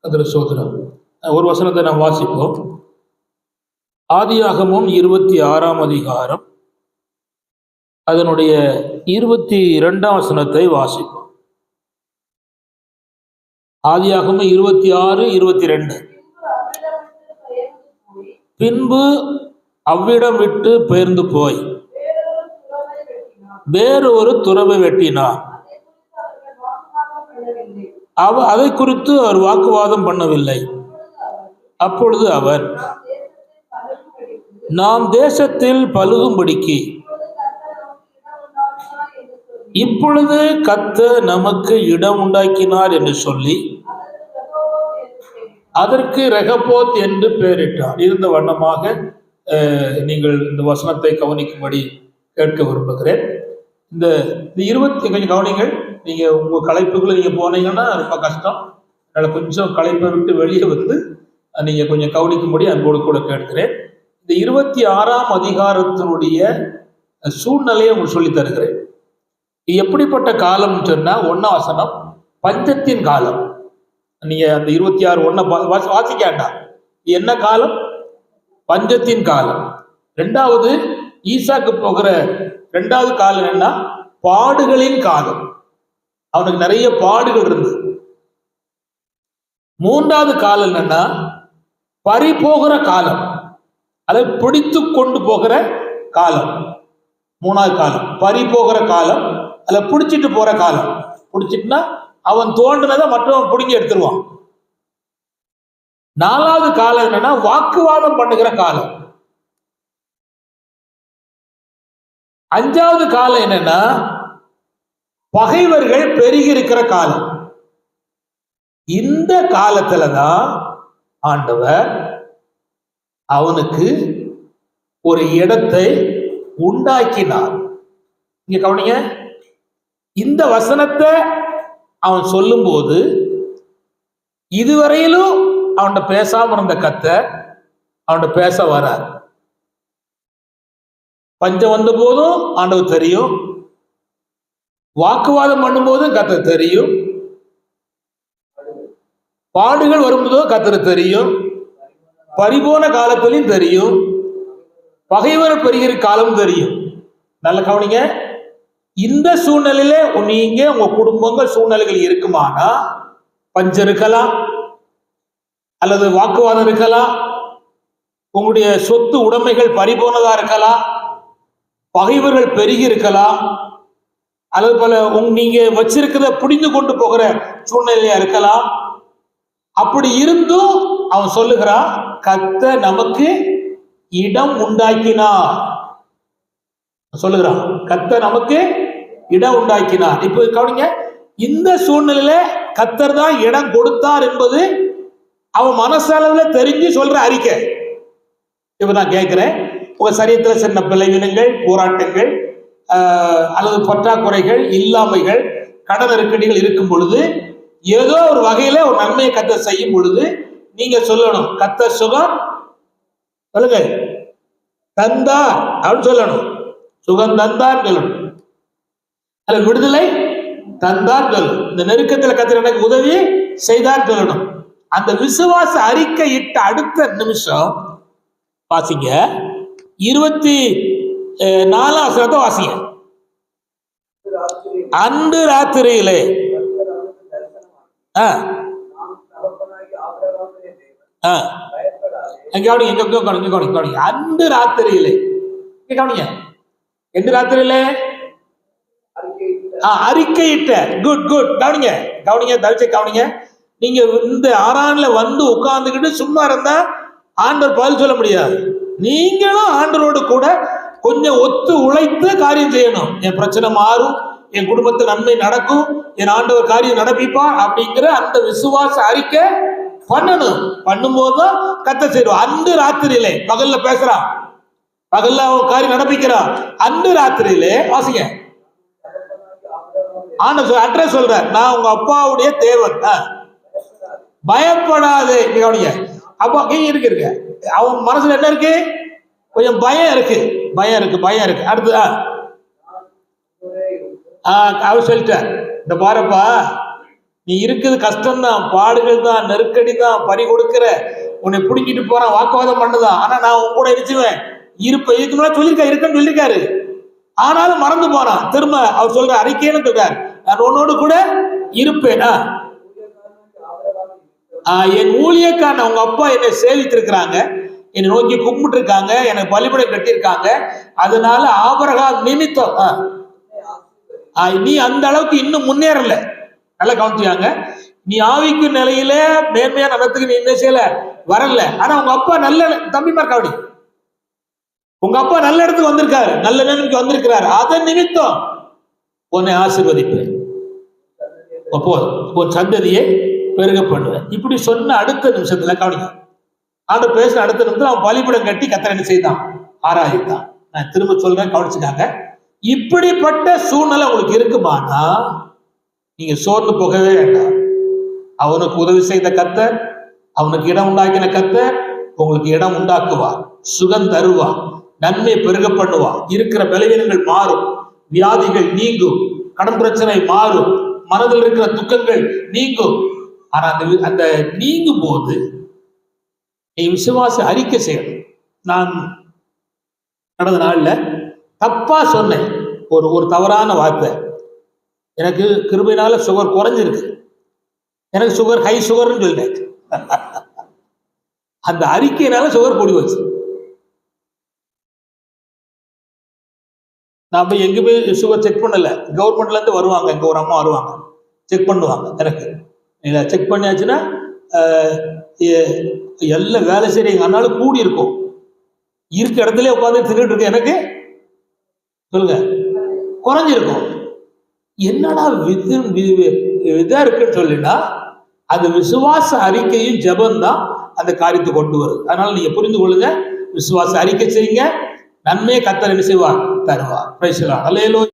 அதில் சோதனம் ஒரு வசனத்தை நாம் வாசிப்போம். ஆதியாகமும் இருபத்தி ஆறாம் அதிகாரம். அதனுடைய இருபத்தி இரண்டாம் வசனத்தை வாசிப்போம். ஆதியாகமும் இருபத்தி ஆறு இருபத்தி ரெண்டு. பின்பு அவ்விடம் விட்டு பெயர்ந்து போய் வேறொரு துறவை வெட்டினார் அவ அதை குறித்து அவர் வாக்குவாதம் பண்ணவில்லை. அப்பொழுது அவர் நாம் தேசத்தில் பழுகும்படிக்கு இப்பொழுது கத்த நமக்கு இடம் உண்டாக்கினார் என்று சொல்லி அதற்கு ரெகபோத் என்று பெயரிட்டார். இருந்த வண்ணமாக அஹ், நீங்கள் இந்த வசனத்தை கவனிக்கும்படி கேட்க விரும்புகிறேன். இந்த இந்த இருபத்தி கொஞ்சம் கவனிங்கள் நீங்கள் உங்கள் கலைப்புக்குள்ளே நீங்கள் போனீங்கன்னா ரொம்ப கஷ்டம். அதனால் கொஞ்சம் களைப்பை விட்டு வெளியே வந்து நீங்கள் கொஞ்சம் கவனிக்கும்படி அன்போடு கூட கேட்கிறேன். இந்த இருபத்தி ஆறாம் அதிகாரத்தினுடைய சூழ்நிலையை உங்களுக்கு சொல்லித் தருகிறேன். இது எப்படிப்பட்ட காலம்னு சொன்னால் ஒன்றா வசனம் பஞ்சத்தின் காலம். நீங்கள் அந்த இருபத்தி ஆறு ஒன்றை வாசிக்காண்டா வேண்டாம். என்ன காலம்? பஞ்சத்தின் காலம். ரெண்டாவது ஈசாக்கு போகிற ரெண்டாவது காலம் என்னன்னா பாடுகளின் காலம். அவனுக்கு நிறைய பாடுகள் இருந்தது. மூன்றாவது காலம் என்னன்னா பறி போகிற காலம். அதை பிடித்து கொண்டு போகிற காலம். மூணாவது காலம். பறி போகிற காலம். அதில் பிடிச்சிட்டு போற காலம். பிடிச்சிட்டுனா அவன் தோண்டினதை மற்றவன் பிடுங்கி எடுத்துருவான். நாலாவது காலம் என்னன்னா வாக்குவாதம் பண்ணுகிற காலம். அஞ்சாவது காலம் என்னன்னா பகைவர்கள் பெருகி இருக்கிற காலம். இந்த காலத்துல தான் ஆண்டவர் அவனுக்கு ஒரு இடத்தை உண்டாக்கினார். இங்க கவனிங்க. இந்த வசனத்தை அவன் சொல்லும்போது இதுவரையிலும் அவன்கிட்ட பேசாம இருந்த கத்த அவன்கிட்ட பேச வரார் பஞ்சம் வந்த போதும் ஆண்டவர் தெரியும். வாக்குவாதம் பண்ணும்போதும் கத்த தெரியும். பாடுகள் வரும்போதும் கத்திர தெரியும். பரிபோன காலத்திலையும் தெரியும். பகைவர பெறுகிற காலம் தெரியும். நல்ல கவனிங்க. இந்த சூழ்நிலையில நீங்க உங்க குடும்பங்கள் சூழ்நிலைகள் இருக்குமானா? பஞ்சம் இருக்கலாம். அல்லது வாக்குவாதம் இருக்கலாம். உங்களுடைய சொத்து உடைமைகள் பறிபோனதா இருக்கலாம். பகைவர்கள் பெருகி இருக்கலாம். அல்லது போல உங்க நீங்க வச்சிருக்கிறத புடிந்து கொண்டு போகிற சூழ்நிலையா இருக்கலாம். அப்படி இருந்தும் அவன் சொல்லுகிறான் கத்த நமக்கு இடம் உண்டாக்கினார். சொல்லுகிறான் கத்த நமக்கு இடம் உண்டாக்கினார். இப்போ கவனிங்க இந்த சூழ்நிலையில கத்தர் தான் இடம் கொடுத்தார் என்பது அவன் மனசளவுல தெரிஞ்சு சொல்ற அறிக்கை. இப்ப நான் கேட்கிறேன் உங்க சரீரத்தில் சின்ன பிளவினங்கள் போராட்டங்கள் அல்லது பற்றாக்குறைகள் இல்லாமைகள் கடன் நெருக்கடிகள் இருக்கும் பொழுது ஏதோ ஒரு வகையில ஒரு நன்மையை கத்த செய்யும் பொழுது நீங்க சொல்லணும் கத்த சுகம் சொல்லுங்க. தந்தார் அப்படின்னு சொல்லணும். சுகம் தந்தார் சொல்லணும். அல்ல விடுதலை தந்தார் சொல்லணும். இந்த நெருக்கத்துல கத்திர எனக்கு உதவி செய்தார் சொல்லணும். அந்த விசுவாச அறிக்கை இட்ட அடுத்த நிமிஷம் பாசிங்க இருபத்தி நாலாம் வசனத்தை வாசிங்க. அன்று ராத்திரியிலே. ஆ. ஆ. கவனிங்க இங்க கவனிங்க கவனிங்க கவனிங்க. அன்று ராத்திரியிலே. கவனிங்க. எந்த ராத்திரியிலே? ஆ அறிக்கையிட்ட. குட் குட் கவனிங்க கவனிங்க தவிச்சு கவனிங்க. நீங்க இந்த ஆறான்ல வந்து உட்கார்ந்துக்கிட்டு சும்மா இருந்தா ஆண்டவர் பதில் சொல்ல முடியாது. நீங்களும் ஆண்டரோடு கூட கொஞ்சம் ஒத்து உழைத்து காரியம் செய்யணும். என் பிரச்சனை மாறும் என் குடும்பத்து நன்மை நடக்கும் என் ஆண்டவர் காரியம் நடப்பிப்பார் அப்படிங்கிற அந்த விசுவாச அறிக்கை பண்ணணும். பண்ணும்போது தான் கத்த செய்வோம் அன்று ராத்திரியிலே பகல்ல பேசுறான் பகல்ல அவன் காரியம் நடப்பிக்கிறான் அன்று ராத்திரியிலே வாசிங்க. ஆண்ட அட்ரஸ் சொல்ற நான் உங்க அப்பாவுடைய தேவன். பயப்படாது. பயப்படாதே கவனிங்க. அப்பா இங்க இருக்கு இருக்கு. அவன் மனசுல என்ன இருக்கு? கொஞ்சம் பயம் இருக்கு. பயம் இருக்கு பயம் இருக்கு. அடுத்து ஆ. அவர் சொல்லிட்டார் இந்த பாருப்பா நீ இருக்குது கஷ்டம்தான் பாடுகள் தான் நெருக்கடி தான் பறி கொடுக்கிற. உன்னை பிடிக்கிட்டு போறான் வாக்குவாதம் பண்ணுதான். ஆனா நான் உன் கூட இருச்சுவேன் இருப்ப இதுக்கு முன்னாடி சொல்லியிருக்கா இருக்கேன்னு சொல்லியிருக்காரு ஆனாலும் மறந்து போறான். திரும்ப அவர் சொல்ற அறிக்கைன்னு சொல்றார் நான் உன்னோடு கூட இருப்பேனா. என் ஊழியக்காரன் உங்க அப்பா என்னை சேவித்திருக்கிறாங்க. என்னை நோக்கி கும்பிட்டு இருக்காங்க எனக்கு பலிபடம் கட்டியிருக்காங்க. அதனால ஆபரகா நிமித்தம் ஆ. ஆ, நீ அந்த அளவுக்கு இன்னும் முன்னேறல. நல்லா கவனிச்சுக்காங்க. நீ ஆவிக்கு நிலையில மேன்மையான இடத்துக்கு நீ என்ன செய்யல வரல. ஆனா உங்க அப்பா நல்ல தம்பி மார்க்காவடி உங்க அப்பா நல்ல இடத்துக்கு வந்திருக்காரு. நல்ல நிலைமைக்கு வந்திருக்கிறாரு. அதன் நிமித்தம் உன்னை ஆசிர்வதிப்பேன். அப்போ உன் சந்ததியை பெருக பண்ணுவேன் இப்படி சொன்ன அடுத்த நிமிஷத்துல கவனிங்க. ஆண்டு பேசின அடுத்த நிமிஷத்துல அவன் பலிபடம் கட்டி கத்தர் என்ன செய்தான்? ஆராயித்தான் நான் திரும்ப சொல்றேன் கவனிச்சுக்காங்க. இப்படிப்பட்ட சூழ்நிலை உங்களுக்கு இருக்குமானா? நீங்க சோர்ந்து போகவே வேண்டாம். அவனுக்கு உதவி செய்த கத்த அவனுக்கு இடம் உண்டாக்கின கத்த உங்களுக்கு இடம் உண்டாக்குவா சுகம் தருவா நன்மை பெருக பண்ணுவா இருக்கிற பலவீனங்கள் மாறும் வியாதிகள் நீங்கும் கடன் பிரச்சனை மாறும் மனதில் இருக்கிற துக்கங்கள் நீங்கும். ஆனா அந்த அந்த நீங்கும் போது விசுவாச அறிக்கை செய்யணும். நான் நடந்த நாளில் தப்பாக சொன்னேன். ஒரு ஒரு தவறான வார்த்தை. எனக்கு கிருபையினால சுகர் குறைஞ்சிருக்கு. எனக்கு சுகர் ஹை சுகர்னு சொல்லிட்டேன். அந்த அறிக்கையினால சுகர் கூடி வச்சு நான் போய் எங்க போய் சுகர் செக் பண்ணல. கவர்மெண்ட்லேருந்து வருவாங்க. இங்க ஒரு அம்மா வருவாங்க. செக் பண்ணுவாங்க. எனக்கு. இல்லை செக் பண்ணியாச்சுன்னா எல்லாம் வேலை செய்யற எங்க கூடி இருக்கும். இருக்க இடத்துல உட்காந்து தின்னுட்டு இருக்கு எனக்கு? சொல்லுங்க. குறைஞ்சிருக்கும். என்னடா விது வி- இதா இருக்குன்னு சொல்லினா அந்த விசுவாச அறிக்கையும் ஜெபம் தான் அந்த காரியத்தை கொண்டு வருது. அதனால நீங்க புரிந்து கொள்ளுங்க. விசுவாச அறிக்கை செய்யுங்க. நன்மையை கத்தர் என்ன செய்வார்? தருவார். பிரைஸ்லாம் அலையலோ